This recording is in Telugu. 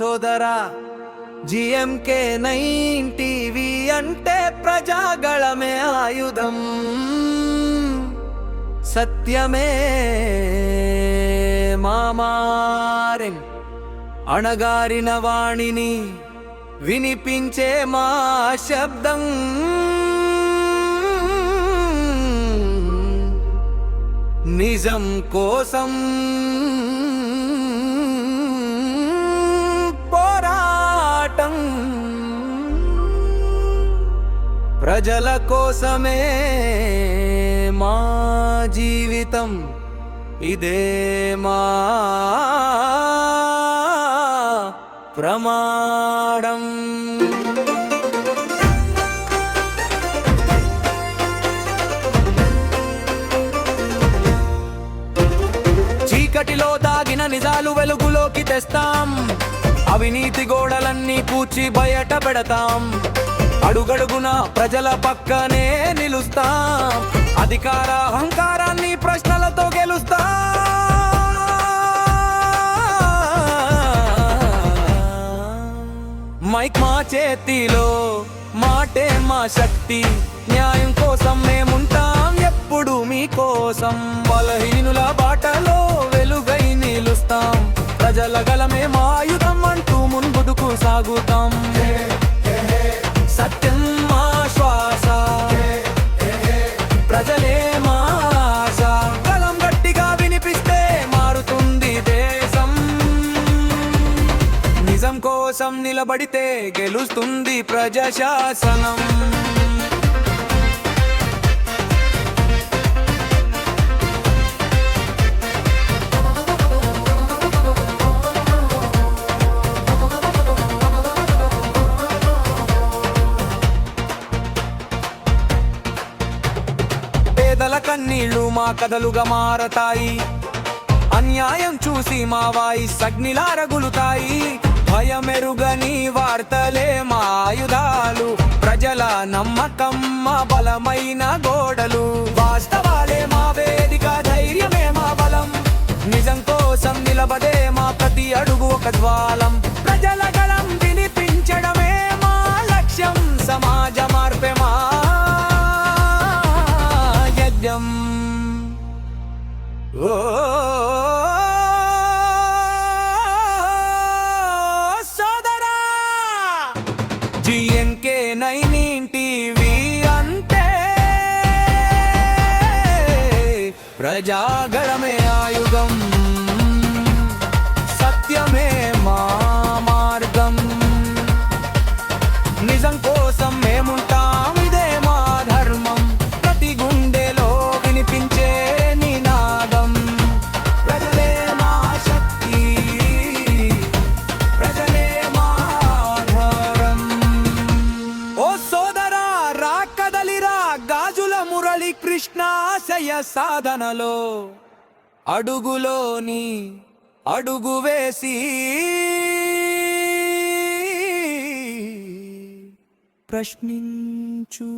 సోదరా జిఎంకే నైన్ టీవీ అంటే ప్రజాగళమే ఆయుధం. సత్యమే మామారెం అణగారిన వాణిని వినిపించే మా శబ్దం. నిజం కోసం ప్రజల కోసమే మా జీవితం. ఇదే మా ప్రమాణం. చీకటిలో దాగిన నిజాలు వెలుగులోకి తెస్తాం. అవినీతి గోడలన్నీ పూచి బయట పెడతాం. అడుగడుగున ప్రజల పక్కనే నిలుస్తాం. అధికార అహంకారాన్ని ప్రశ్నలతో గెలుస్తా. మైక్ మా చేతిలో మాటే మా శక్తి. న్యాయం కోసం మేముంటాం ఎప్పుడు మీకోసం బలహీనుల బాటలో వెలుగై నిలుస్తాం. ప్రజల గలమే మాయుధం అంటూ ముందుకు సాగుతాం. కోసం నిలబడితే గెలుస్తుంది ప్రజాశాసనం. పేదల కన్నీళ్ళు మా కథలుగా మారతాయి. అన్యాయం చూసి మా వాయి సగ్నిలా రగులుతాయి భయమెరుగని వార్తలే మా ఆయుధాలు ప్రజల నమ్మకం మా బలమైన గోడలు. వాస్తవాలే మా వేదిక ధైర్యమే మా బలం. నిజం కోసం నిలబడే మా ప్రతి అడుగు ఒక ద్వాలం ప్రజల గళం వినిపించడమే మా లక్ష్యం. సమాజ మార్పే మా యజ్ఞం. జిఎన్కే నైన్ టీవీ అంతే. ప్రజాగళమే ఆయుగం ఆశయ సాధనలో అడుగులోని అడుగు వేసి ప్రశ్నించు.